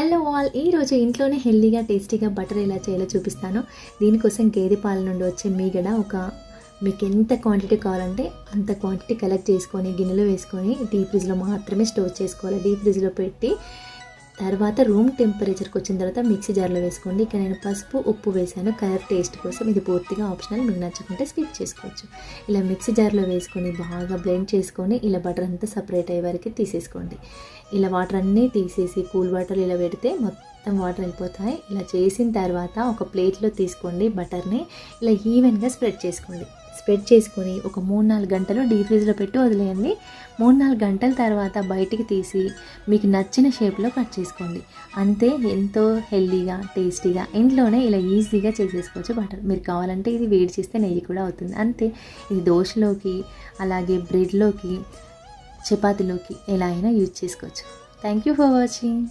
Hello all ఈరోజు ఇంట్లోనే హెల్దీగా టేస్టీగా బటర్ ఎలా చేయాలో చూపిస్తాను. దీనికోసం గేదె పాల నుండి వచ్చే మీగడ ఒక మీకు ఎంత క్వాంటిటీ కావాలంటే అంత క్వాంటిటీ కలెక్ట్ చేసుకొని గిన్నెలో వేసుకొని డీప్ ఫ్రిడ్జ్లో మాత్రమే స్టోర్ చేసుకోవాలి. డీప్ ఫ్రిడ్జ్లో పెట్టి తర్వాత రూమ్ టెంపరేచర్కి వచ్చిన తర్వాత మిక్సీ జార్లో వేసుకోండి. ఇక నేను పసుపు ఉప్పు వేసాను. కలర్ టేస్ట్ కోసం ఇది పూర్తిగా ఆప్షనల్ మీకు నచ్చకుంటే స్కిప్ చేసుకోవచ్చు. ఇలా మిక్సీ జార్లో వేసుకొని బాగా బ్లెండ్ చేసుకొని ఇలా బటర్ అంతా సపరేట్ అయ్యే వరకు తీసేసుకోండి. ఇలా వాటర్ అన్నీ తీసేసి కూల్ వాటర్ ఇలా పెడితే మొత్తం వాటర్ వెళ్ళిపోతాయి. ఇలా చేసిన తర్వాత ఒక ప్లేట్లో తీసుకోండి బటర్ని ఇలా ఈవెన్గా స్ప్రెడ్ చేసుకోండి. స్ప్రెడ్ చేసుకొని ఒక మూడు నాలుగు గంటలు డీ ఫ్రిడ్జ్లో పెట్టి వదిలేయండి. మూడు నాలుగు గంటల తర్వాత బయటికి తీసి మీకు నచ్చిన షేప్లో కట్ చేసుకోండి. అంతే ఎంతో హెల్దీగా టేస్టీగా ఇంట్లోనే ఇలా ఈజీగా చేసేసుకోవచ్చు బటర్. మీరు కావాలంటే ఇది వేడి చేస్తే నెయ్యి కూడా అవుతుంది. అంతే ఇది దోశలోకి అలాగే బ్రెడ్లోకి చపాతీలోకి ఎలా అయినా యూజ్ చేసుకోవచ్చు. Thank you for watching